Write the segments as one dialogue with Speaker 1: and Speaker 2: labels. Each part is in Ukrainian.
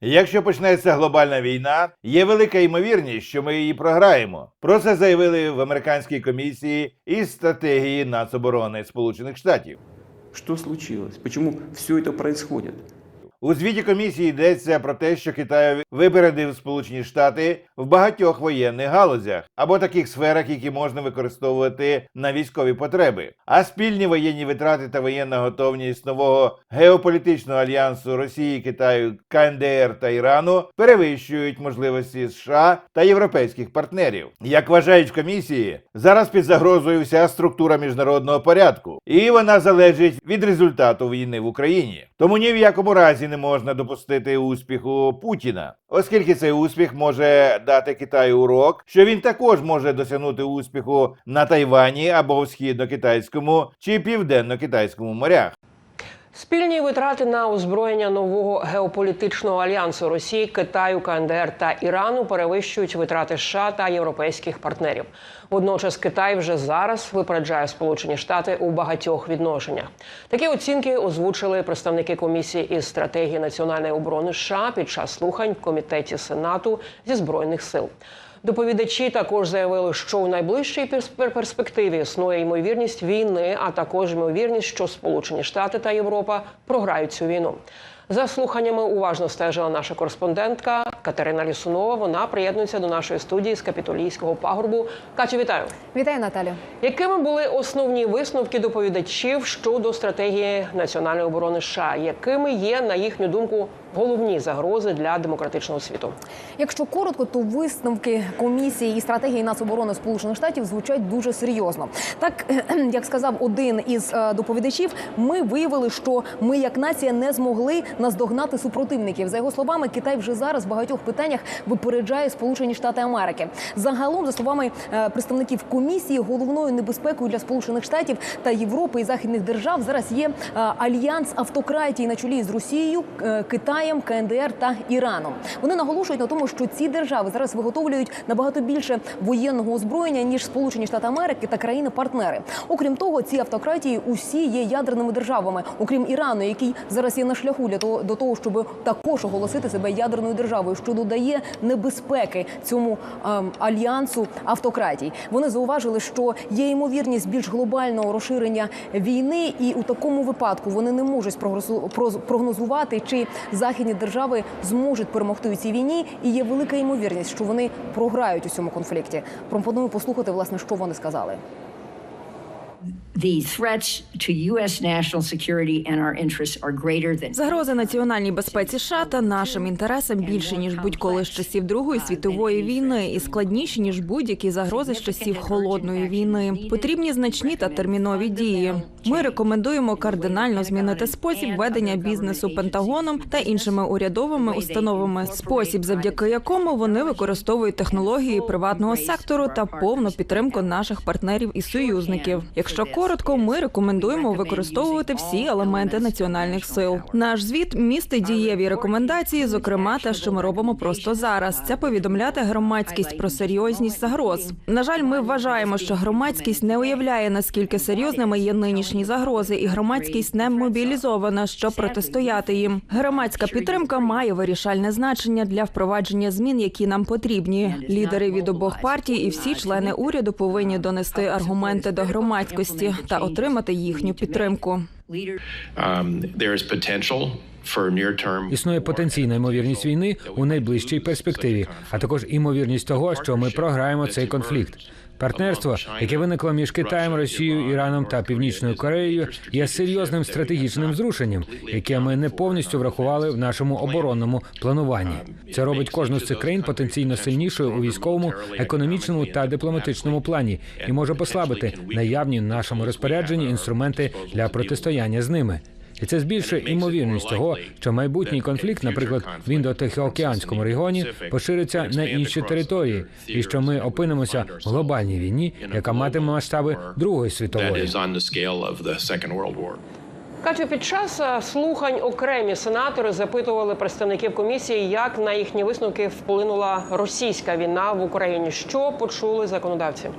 Speaker 1: Якщо почнеться глобальна війна, є велика ймовірність, що ми її програємо. Про це заявили в американській комісії із стратегії нацоборони Сполучених Штатів.
Speaker 2: Що случилось? Чому все це происходит?
Speaker 1: У звіті комісії йдеться про те, що Китай випередив Сполучені Штати в багатьох воєнних галузях або таких сферах, які можна використовувати на військові потреби. А спільні воєнні витрати та воєнна готовність нового геополітичного альянсу Росії, Китаю, КНДР та Ірану перевищують можливості США та європейських партнерів. Як вважають в комісії, зараз під загрозою вся структура міжнародного порядку, і вона залежить від результату війни в Україні. Тому ні в якому разі не можна допустити успіху Путіна, оскільки цей успіх може дати Китаю урок, що він також може досягнути успіху на Тайвані або в східно-китайському чи південно-китайському морях.
Speaker 3: Спільні витрати на озброєння нового геополітичного альянсу Росії, Китаю, КНДР та Ірану перевищують витрати США та європейських партнерів. Водночас Китай вже зараз випереджає Сполучені Штати у багатьох відношеннях. Такі оцінки озвучили представники комісії із стратегії національної оборони США під час слухань в комітеті Сенату зі збройних сил. Доповідачі також заявили, що у найближчій перс- перспективі існує ймовірність війни, а також ймовірність, що Сполучені Штати та Європа програють цю війну. За слуханнями уважно стежила наша кореспондентка Катерина Лісунова. Вона приєднується до нашої студії з капітолійського пагорбу. Катю, вітаю!
Speaker 4: Вітаю, Наталю.
Speaker 3: Якими були основні висновки доповідачів щодо стратегії національної оборони США? Якими є, на їхню думку, головні загрози для демократичного світу?
Speaker 4: Якщо коротко, то висновки комісії і стратегії нацоборони Сполучених Штатів звучать дуже серйозно. Так як сказав один із е, доповідачів, ми виявили, що ми як нація не змогли наздогнати супротивників. За його словами, Китай вже зараз в багатьох питаннях випереджає Сполучені Штати Америки. Загалом, за словами е, представників комісії, головною небезпекою для Сполучених Штатів та Європи і західних держав зараз є е, альянс автократії на чолі з Росією, е, Китаєм, КНДР та Іраном. Вони наголошують на тому, що ці держави зараз виготовлюють набагато більше воєнного озброєння ніж Сполучені Штати Америки та країни-партнери. Окрім того, ці автократії усі є ядерними державами, окрім Ірану, який зараз є на шляху для того до того, щоб також оголосити себе ядерною державою, що додає небезпеки цьому ем, альянсу автократій. Вони зауважили, що є ймовірність більш глобального розширення війни, і у такому випадку вони не можуть прогнозувати, чи західні держави зможуть перемогти у цій війні, і є велика ймовірність, що вони програють у цьому конфлікті. Пропоную послухати, власне, що вони сказали.
Speaker 5: The threats to U.S. national security and our interests are greater than
Speaker 6: Загрози національній безпеці США та нашим інтересам більше ніж будь-коли з часів Другої світової війни і складніші ніж будь-які загрози з часів холодної війни. Потрібні значні та термінові дії. Ми рекомендуємо кардинально змінити спосіб ведення бізнесу Пентагоном та іншими урядовими установами, спосіб, завдяки якому вони використовують технології приватного сектору та повну підтримку наших партнерів і союзників. Якщо коротко, ми рекомендуємо використовувати всі елементи національних сил. Наш звіт містить дієві рекомендації, зокрема те, що ми робимо просто зараз. Це повідомляти громадськість про серйозність загроз. На жаль, ми вважаємо, що громадськість не уявляє наскільки серйозними є нинішні загрози, і громадськість не мобілізована, щоб протистояти їм. Громадська підтримка має вирішальне значення для впровадження змін, які нам потрібні. Лідери від обох партій і всі члени уряду повинні донести аргументи до громадськості та отримати їхню підтримку.
Speaker 7: Um,
Speaker 8: Існує потенційна ймовірність війни у найближчій перспективі, а також імовірність того, що ми програємо цей конфлікт. Партнерство, яке виникло між Китаєм, Росією, Іраном та Північною Кореєю, є серйозним стратегічним зрушенням, яке ми не повністю врахували в нашому оборонному плануванні. Це робить кожну з цих країн потенційно сильнішою у військовому, економічному та дипломатичному плані і може послабити наявні в нашому розпорядженні інструменти для протистояння з ними. І це збільшує імовірність того, що майбутній конфлікт, наприклад, в індотихоокеанському регіоні, пошириться на інші території, і що ми опинимося в глобальній війні, яка матиме масштаби Другої світової.
Speaker 3: Катю, під час е, слухань окремі сенатори запитували представників комісії, як на їхні висновки вплинула російська війна в Україні. Що почули законодавці?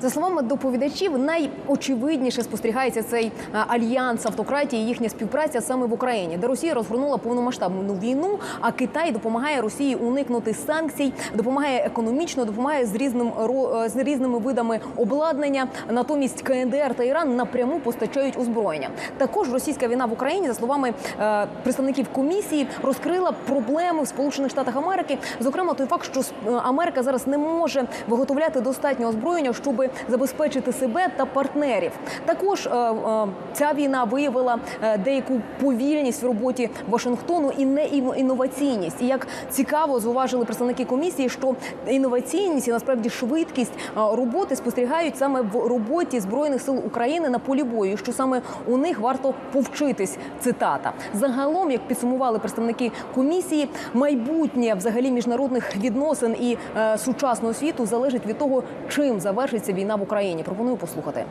Speaker 4: За словами доповідачів, найочевидніше спостерігається цей е, альянс автократії, і їхня співпраця саме в Україні, де Росія розгорнула повномасштабну війну, а Китай допомагає Росії уникнути санкцій, допомагає економічно, допомагає з різним е, з різними видами обладнання. Натомість КНДР та Іран напряму постачають озброєння. Також російська війна в Україні, за словами е, представників комісії, розкрила проблеми в Сполучених Штатах Америки. Зокрема, той факт, що Америка зараз не може виготовляти достатньо озброєння, щоб забезпечити себе та партнерів. Також е, е, ця війна виявила е, деяку повільність в роботі Вашингтону і не ін- інноваційність. І як цікаво зауважили представники комісії, що інноваційність і насправді швидкість роботи спостерігають саме в роботі збройних сил України на полі бою. Що саме у них варто повчитись. Цитата загалом, як підсумували представники комісії, майбутнє взагалі міжнародних відносин і сучасного світу залежить від того, чим завершиться війна в Україні. Пропоную послухати.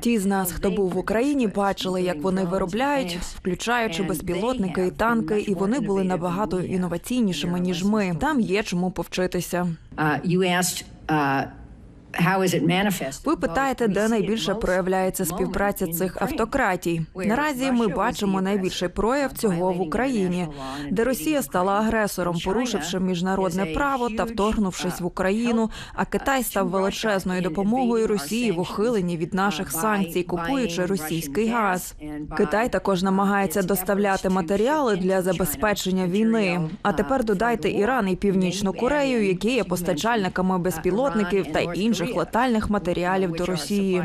Speaker 6: Ті з нас, хто був в Україні, бачили, як вони виробляють, включаючи безпілотники і танки, і вони були набагато інноваційнішими ніж ми. Там є чому повчитися. Ви питаєте, де найбільше проявляється співпраця цих автократій. Наразі ми бачимо найбільший прояв цього в Україні, де Росія стала агресором, порушивши міжнародне право та вторгнувшись в Україну. А Китай став величезною допомогою Росії в ухиленні від наших санкцій, купуючи російський газ. Китай також намагається доставляти матеріали для забезпечення війни. А тепер додайте Іран і Північну Корею, які є постачальниками безпілотників та інших летальних матеріалів до Росії.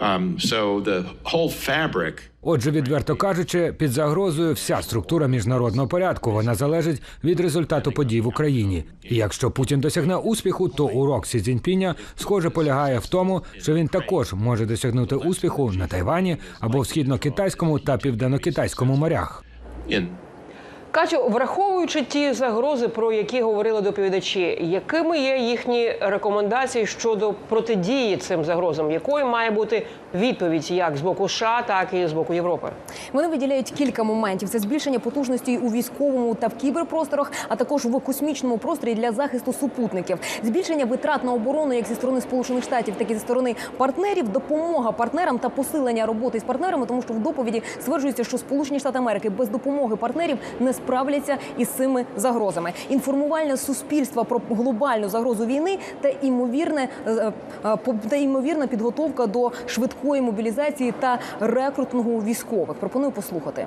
Speaker 7: Um, so the whole fabric
Speaker 8: Отже, відверто кажучи, під загрозою вся структура міжнародного порядку вона залежить від результату подій в Україні. І якщо Путін досягне успіху, то урок Сі Цзіньпіня, схоже полягає в тому, що він також може досягнути успіху на Тайвані або в східно-китайському та південно-китайському морях.
Speaker 3: Катю, враховуючи ті загрози, про які говорили доповідачі, якими є їхні рекомендації щодо протидії цим загрозам? Якою має бути відповідь як з боку США, так і з боку Європи?
Speaker 4: Вони виділяють кілька моментів: це збільшення потужності у військовому та в кіберпросторах, а також в космічному просторі для захисту супутників, збільшення витрат на оборону як зі сторони Сполучених Штатів, так і зі сторони партнерів, допомога партнерам та посилення роботи з партнерами, тому що в доповіді стверджується, що Сполучені Штати Америки без допомоги партнерів не справляться із цими загрозами. Інформування суспільства про глобальну загрозу війни та імовірне е, е, та ймовірна підготовка до швидкої мобілізації та рекрутингу військових. Пропоную послухати.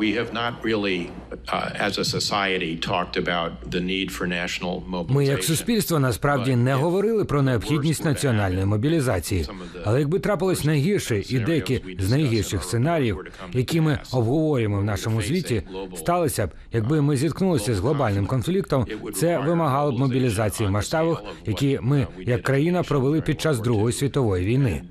Speaker 7: We have not really, uh, as a society, talked about the need for national mobilization.
Speaker 8: Ми, як суспільство, насправді не говорили про необхідність національної мобілізації. Але якби трапилось найгірше, і деякі з найгірших сценаріїв, які ми обговорюємо в нашому звіті, сталися б, якби ми зіткнулися з глобальним конфліктом. Це вимагало б мобілізації в масштабах, які ми, як країна, провели під час Другої світової війни.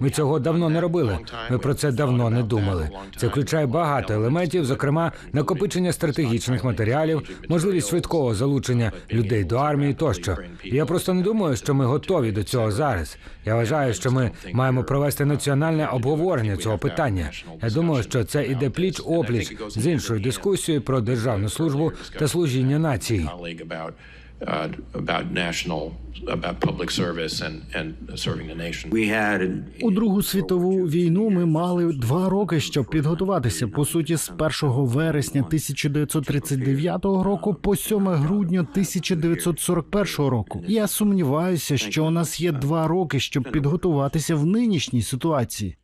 Speaker 8: Ми цього давно не робили. Ми про це давно не думали. Це включає багато елементів, зокрема накопичення стратегічних матеріалів, можливість швидкого залучення людей до армії тощо. Я просто не думаю, що ми готові до цього зараз. Я вважаю, що ми маємо провести національне обговорення цього питання. Я думаю, що це іде пліч опліч з іншою дискусією про державну службу та служіння нації.
Speaker 7: Uh, about national about public service and and serving the nation.
Speaker 2: We had
Speaker 9: У Другу світову війну ми мали два роки, щоб підготуватися. По суті, з 1 вересня 1939 року по 7 грудня 1941 року. Я сумніваюся, що у нас є два роки, щоб підготуватися в нинішній ситуації.